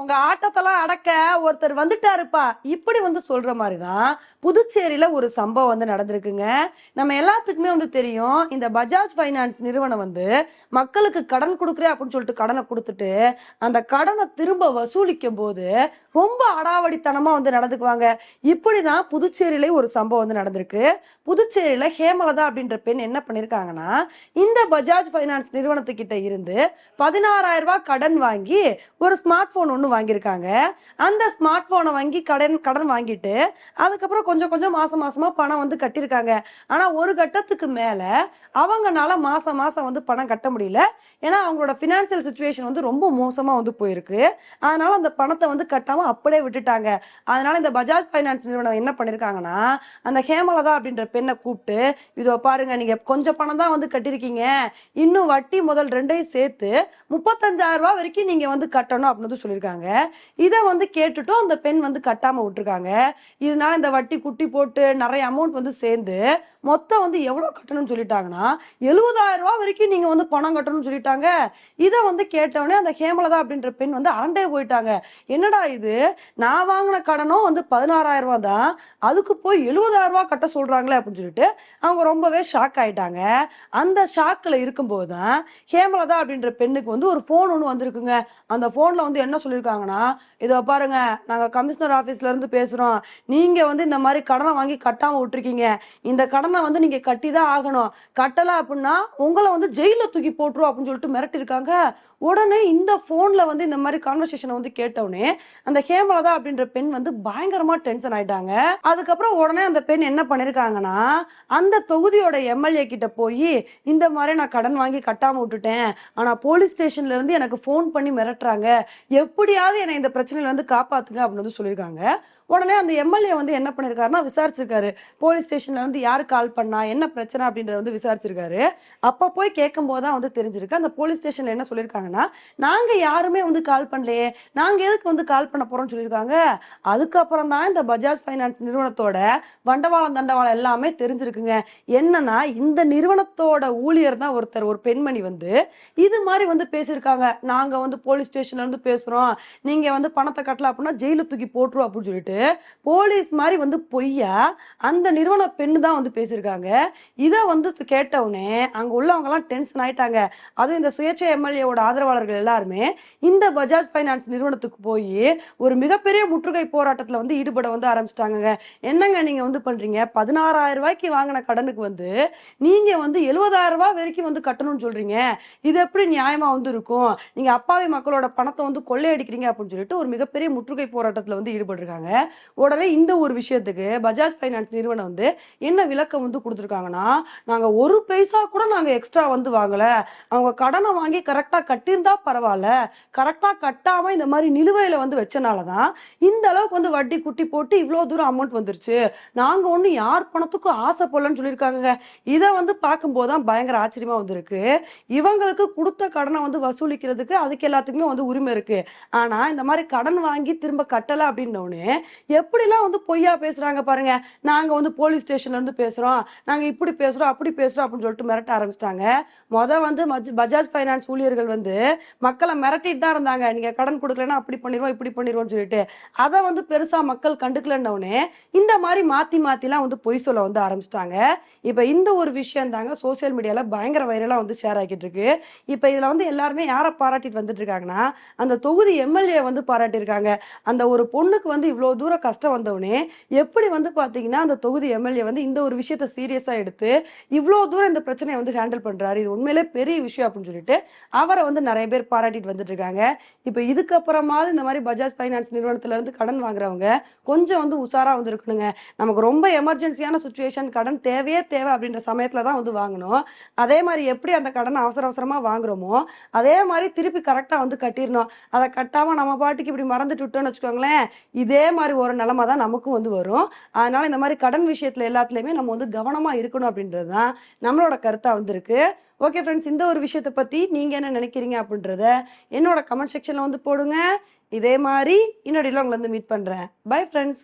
உங்க ஆட்டத்தெல்லாம் அடக்க ஒருத்தர் வந்துட்டாருப்பா. இப்படி வந்து சொல்ற மாதிரி தான் புதுச்சேரியில ஒரு சம்பவம் வந்து நடந்திருக்குங்க. நம்ம எல்லாத்துக்குமே வந்து தெரியும் இந்த பஜாஜ் ஃபைனான்ஸ் நிறுவனம் வந்து மக்களுக்கு கடன் கொடுக்குறேன் அப்படின்னு சொல்லிட்டு கடனை கொடுத்துட்டு அந்த கடனை திரும்ப வசூலிக்கும் போது ரொம்ப அடாவடித்தனமா வந்து நடந்துக்குவாங்க. இப்படிதான் புதுச்சேரியில ஒரு சம்பவம் வந்து நடந்திருக்கு. புதுச்சேரியில ஹேமலதா அப்படின்ற பெண் என்ன பண்ணிருக்காங்கன்னா இந்த பஜாஜ் ஃபைனான்ஸ் நிறுவனத்துக்கிட்ட இருந்து பதினாறாயிரம் ரூபாய் கடன் வாங்கி ஒரு ஸ்மார்ட் போன் ஒன்று வாங்கியிருக்காங்க. அந்த ஸ்மார்ட் ஃபோனை வாங்கி கடன் கடன் வாங்கிட்டு அதுக்கப்புறம் கொஞ்சம் கொஞ்சம் மாசம் மாசமா பணம் வந்து கட்டியிருக்காங்க. ஆனா ஒரு கட்டத்துக்கு மேல அவங்கனால மாசம் மாசம் வந்து பணம் கட்ட முடியல. ஏன்னா அவங்களோட ஃபினான்சியல் சுச்சுவேஷன் வந்து ரொம்ப மோசமா வந்து போயிருக்கு. அதனால அந்த பணத்தை வந்து கட்டாம அப்படியே விட்டுட்டாங்க. அதனால இந்த பஜாஜ் ஃபைனான்ஸ் நிறுவனம் என்ன பண்ணிருக்காங்கன்னா அந்த ஹேமலதா அப்படின்ற பெண்ணை கூப்பிட்டு இதோ பாருங்க நீங்க கொஞ்சம் பணம் தான் வந்து கட்டியிருக்கீங்க. இன்னும் வட்டி முதல் ரெண்டையும் சேர்த்து முப்பத்தஞ்சாயிரம் ரூபாய் வரைக்கும் நீங்க வந்து கட்டணும் அப்படின்னு சொல்லியிருக்காங்க. சொல்லியிருக்காங்க இதை வந்து கேட்டுட்டும் அந்த பெண் வந்து கட்டாம விட்டுருக்காங்க. இதனால இந்த வட்டி குட்டி போட்டு நிறைய அமௌண்ட் வந்து சேர்ந்து மொத்தம் வந்து எவ்வளோ கட்டணும்னு சொல்லிட்டாங்கன்னா எழுபதாயிரம் ரூபா வரைக்கும் நீங்க வந்து பணம் கட்டணும்னு சொல்லிட்டாங்க. இதை வந்து கேட்டவொடனே அந்த ஹேமலதா அப்படின்ற பெண் வந்து அரண்டே போயிட்டாங்க. என்னடா இது? நான் வாங்கின கடனும் வந்து பதினாறாயிரம் ரூபா தான். அதுக்கு போய் எழுபதாயிரம் ரூபா கட்ட சொல்றாங்களே அப்படின்னு சொல்லிட்டு அவங்க ரொம்பவே ஷாக் ஆயிட்டாங்க. அந்த ஷாக்கில் இருக்கும்போது தான் ஹேமலதா அப்படின்ற பெண்ணுக்கு வந்து ஒரு ஃபோன் ஒன்று வந்திருக்குங்க. அந்த ஃபோனில் வந்து என்ன சொல்லியிருக்காங்க? இருக்காங்கன்னா இதோ பாருங்க நாங்க கமிஷனர் ஆபீஸ்ல இருந்து பேசுறோம். நீங்க வந்து இந்த மாதிரி கடனை வாங்கி கட்டாம விட்டுருக்கீங்க. இந்த கடனை வந்து நீங்க கட்டி தான் ஆகணும். கட்டலை அப்படின்னா உங்களை வந்து ஜெயில தூக்கி போட்டுரும் அப்படின்னு சொல்லிட்டு மிரட்டிருக்காங்க. உடனே இந்த போன்ல வந்து இந்த மாதிரி கான்வர்சேஷனை வந்து கேட்டவுடனே அந்த ஹேமலதா அப்படின்ற பெண் வந்து பயங்கரமா டென்ஷன் ஆயிட்டாங்க. அதுக்கப்புறம் உடனே அந்த பெண் என்ன பண்ணிருக்காங்கன்னா அந்த தொகுதியோட எம்எல்ஏ கிட்ட போய் இந்த மாதிரி நான் கடன் வாங்கி கட்டாம விட்டுட்டேன். ஆனா போலீஸ் ஸ்டேஷன்ல இருந்து எனக்கு ஃபோன் பண்ணி மிரட்டுறாங்க. எப்படி எப்படியாவது என்னை இந்த பிரச்சனையில வந்து காப்பாத்துங்க அப்படின்னு வந்து சொல்லியிருக்காங்க. உடனே அந்த எம்எல்ஏ வந்து என்ன பண்ணியிருக்காருன்னா விசாரிச்சிருக்காரு. போலீஸ் ஸ்டேஷன்ல வந்து யார் கால் பண்ணா என்ன பிரச்சனை அப்படின்றத வந்து விசாரிச்சிருக்காரு. அப்போ போய் கேட்கும் தான் வந்து தெரிஞ்சிருக்கு. அந்த போலீஸ் ஸ்டேஷன்ல என்ன சொல்லியிருக்காங்கன்னா நாங்க யாருமே வந்து கால் பண்ணலையே. நாங்க எதுக்கு வந்து கால் பண்ண போறோம்னு சொல்லியிருக்காங்க அதுக்கப்புறம் தான் இந்த பஜாஜ் ஃபைனான்ஸ் நிறுவனத்தோட வண்டவாளம் தண்டவாளம் எல்லாமே தெரிஞ்சிருக்குங்க. என்னன்னா இந்த நிறுவனத்தோட ஊழியர் தான் ஒருத்தர் ஒரு பெண்மணி வந்து இது மாதிரி வந்து பேசியிருக்காங்க. நாங்க வந்து போலீஸ் ஸ்டேஷன்ல இருந்து பேசுறோம். நீங்க வந்து பணத்தை கட்டல அப்படின்னா ஜெயில தூக்கி போட்டுரும் அப்படின்னு சொல்லிட்டு போலீஸ் மாதிரி வந்து பொய்யா அந்த நிறுவன பெண்ணு தான் வந்து பேசியிருக்காங்க. இதை வந்து கேட்டவுடனே அங்கே உள்ளவங்கலாம் டென்ஷன் ஆயிட்டாங்க. அதுவும் இந்த சுயேட்சை எம்எல்ஏவோட ஆதரவாளர்கள் எல்லாருமே இந்த பஜாஜ் ஃபைனான்ஸ் நிறுவனத்துக்கு போய் ஒரு மிகப்பெரிய முற்றுகை போராட்டத்தில் வந்து ஈடுபட வந்து ஆரம்பிச்சிட்டாங்க என்னங்க நீங்கள் வந்து பண்ணுறீங்க பதினாறாயிரம் ரூபாய்க்கு வாங்கின கடனுக்கு வந்து நீங்கள் வந்து எழுபதாயிரம் ரூபாய் வரைக்கும் வந்து கட்டணும்னு சொல்கிறீங்க இது எப்படி நியாயமாக வந்து இருக்கும்? நீங்கள் அப்பாவி மக்களோட பணத்தை வந்து கொள்ளையடிக்கிறீங்க அப்படின்னு சொல்லிட்டு ஒரு மிகப்பெரிய முற்றுகை போராட்டத்தில் வந்து ஈடுபட்டிருக்காங்க. உடனே இந்த ஒரு விஷயத்துக்கு பஜாஜ் ஃபைனான்ஸ் நிறுவனம் வந்து என்ன விளக்கம் வந்து கொடுத்துருக்காங்கன்னா நாங்கள் ஒரு பைசா கூட நாங்கள் எக்ஸ்ட்ரா வந்து வாங்கலை. அவங்க கடனை வாங்கி கரெக்டாக கட்டியிருந்தா பரவாயில்ல. கரெக்டாக கட்டாமல் இந்த மாதிரி நிலுவையில வந்து வச்சனால தான் இந்த அளவுக்கு வந்து வட்டி குட்டி போட்டு இவ்வளோ தூரம் அமௌண்ட் வந்துருச்சு. நாங்கள் ஒன்றும் யார் பணத்துக்கும் ஆசைப்படலன்னு சொல்லியிருக்காங்க இதை வந்து பார்க்கும்போது தான் பயங்கர ஆச்சரியமாக வந்திருக்கு. இவங்களுக்கு கொடுத்த கடனை வந்து வசூலிக்கிறதுக்கு அதுக்கு எல்லாத்துக்குமே வந்து உரிமை இருக்கு. ஆனா இந்த மாதிரி கடன் வாங்கி திரும்ப கட்டல அப்படின்னோடனே எப்படிலாம் வந்து பொய்யா பேசுறாங்க பாருங்க. நாங்க வந்து போலீஸ் ஸ்டேஷன்ல இருந்து பேசுறோம். நாங்க இப்படி பேசுறோம் அப்படி பேசுறோம் அப்படின்னு சொல்லிட்டு மிரட்ட ஆரம்பிச்சிட்டாங்க. முத வந்து பஜாஜ் ஃபைனான்ஸ் ஊழியர்கள் வந்து மக்களை மிரட்டிட்டு தான் இருந்தாங்க. நீங்க கடன் கொடுக்கலன்னா அப்படி பண்ணிடுவோம் இப்படி பண்ணிடுவோம்னு சொல்லிட்டு. அதை வந்து பெருசா மக்கள் கண்டுக்கலன்னொடனே இந்த மாதிரி மாத்தி மாத்திலாம் வந்து பொய் சொல்ல வந்து ஆரம்பிச்சிட்டாங்க. இப்ப இந்த ஒரு விஷயம் தாங்க சோசியல் மீடியால பயங்கர வைரலா வந்து ஷேர் ஆகிட்டு இருக்கு. இப்ப இதுல வந்து எல்லாருமே யாரை பாராட்டிட்டு வந்துட்டு இருக்காங்கன்னா அந்த தொகுதி எம்எல்ஏ வந்து பாராட்டியிருக்காங்க. அந்த ஒரு பொண்ணுக்கு வந்து இவ்வளோ தூரம் கஷ்டம் வந்தவுடனே எப்படி வந்து பார்த்தீங்கன்னா அந்த தொகுதி எம்எல்ஏ வந்து இந்த ஒரு விஷயத்த சீரியஸாக எடுத்து இவ்வளோ தூரம் இந்த பிரச்சனையை வந்து ஹேண்டில் பண்ணுறாரு இது உண்மையிலே பெரிய விஷயம் அப்படின்னு சொல்லிட்டு அவரை வந்து நிறைய பேர் பாராட்டிட்டு வந்துட்டு இருக்காங்க. இப்போ இதுக்கப்புறமாவது இந்த மாதிரி பஜாஜ் ஃபைனான்ஸ் நிறுவனத்துல இருந்து கடன் வாங்குறவங்க கொஞ்சம் வந்து உஷாரா வந்து இருக்கணுங்க. நமக்கு ரொம்ப எமர்ஜென்சியான சுச்சுவேஷன் கடன் தேவையே தேவை அப்படின்ற சமயத்தில் தான் வந்து வாங்கணும். அதே மாதிரி எப்படி அந்த கடனை அவசர அவசரமாக வாங்குறோமோ அதே மாதிரி திருப்பி கரெக்டாக வந்து கட்டிடணும். அதை கட்டாமல் நம்ம பாட்டுக்கு இப்படி மறந்துட்டு விட்டோம்னு வச்சுக்கோங்களேன் இதே மாதிரி ஒரு நிலமை தான் நமக்கும் வந்து வரும். அதனால இந்த மாதிரி கடன் விஷயத்துல எல்லாத்துலயுமே நம்ம வந்து கவனமா இருக்கணும் அப்படின்றது தான் நம்மளோட கருத்தா வந்திருக்கு. ஓகே ஃப்ரெண்ட்ஸ் இந்த ஒரு விஷயத்தை பத்தி நீங்க என்ன நினைக்கிறீங்க அப்படின்றத என்னோட கமெண்ட் செக்ஷன்ல வந்து போடுங்க. இதே மாதிரி இன்னொடியில் உங்களை வந்து மீட் பண்றேன். Bye friends